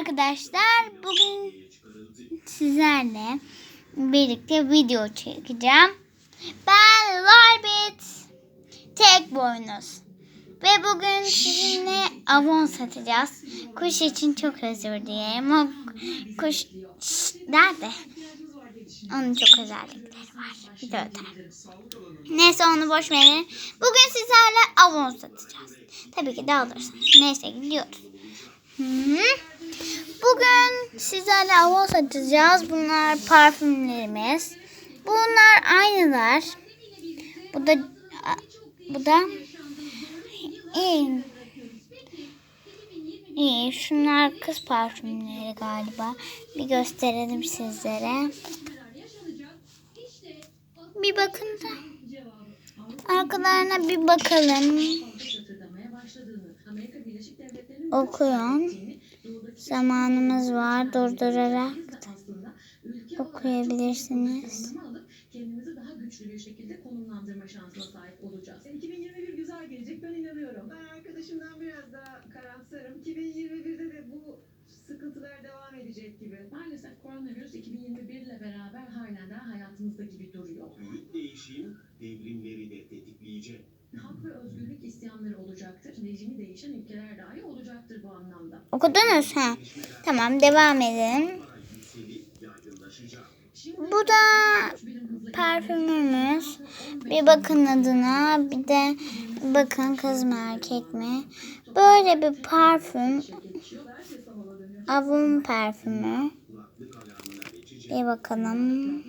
arkadaşlar. Bugün sizlerle birlikte video çekeceğim. Ben Larbit tek boynuz. Ve bugün sizinle avon satacağız. Kuş için çok özür dilerim. O kuş Şşt, nerede? Onun çok özellikleri var. Bir de. Neyse onu boş verin. Bugün sizlerle avon satacağız. Tabii ki de alırsanız. Neyse gidiyoruz. Hı. Bugün sizlerle avon satacağız. Bunlar parfümlerimiz. Bunlar aynılar. Bu da bu da iyi. İyi. Şunlar kız parfümleri galiba. Bir gösterelim sizlere. Bir bakın da. Arkalarına bir bakalım. Okuyun. Zamanımız var durdurarak okuyabilirsiniz. kendimizi daha güçlü bir şekilde konumlandırma şansına sahip olacağız. 2021 güzel gelecek ben inanıyorum. Ben arkadaşımdan biraz daha karamsarım. 2021'de de bu sıkıntılar devam edecek gibi. Maalesef koronavirüs 2021 ile beraber halen daha hayatımızda gibi duruyor. Büyük değişim devrimleri de Rejimi değişen ülkeler dahi olacaktır bu anlamda. Okudunuz ha? Tamam devam. Şimdi Bu da parfümümüz. Bir bakın adına bir de bakın kız mı erkek mi? Böyle bir parfüm. Avun parfümü. Bir bakalım.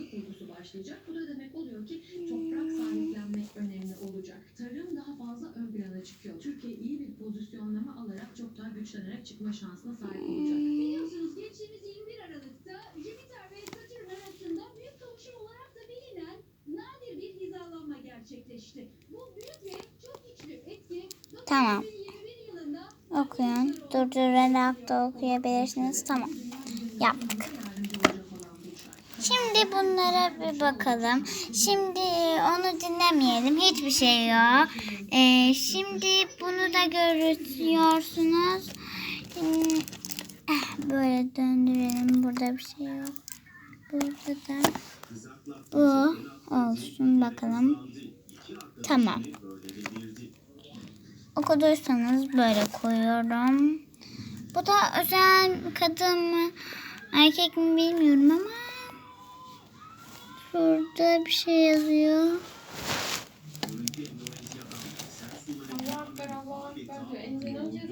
Çok daha güçlenerek çıkma şansına sahip olacak. Biliyorsunuz geçtiğimiz 21 Aralık'ta Jüpiter ve Satürn arasında büyük kavuşum olarak da bilinen nadir bir hizalanma gerçekleşti. Bu büyük ve çok güçlü etki Tamam. 2021 yılında Okuyun. Durdurarak da okuyabilirsiniz. Tamam. Yaptık. Şimdi bunlara bir bakalım. Şimdi onu dinlemeyelim. Hiçbir şey yok. Ee, şimdi bunu da görüyorsunuz. Hmm, Böyle döndürelim. Burada bir şey yok. Burada da bu olsun bakalım. Tamam. Okuduysanız böyle koyuyorum. Bu da özel kadın mı erkek mi bilmiyorum ama şurada bir şey yazıyor. Allah Ekber, Allah Ekber diyor. Enzin önce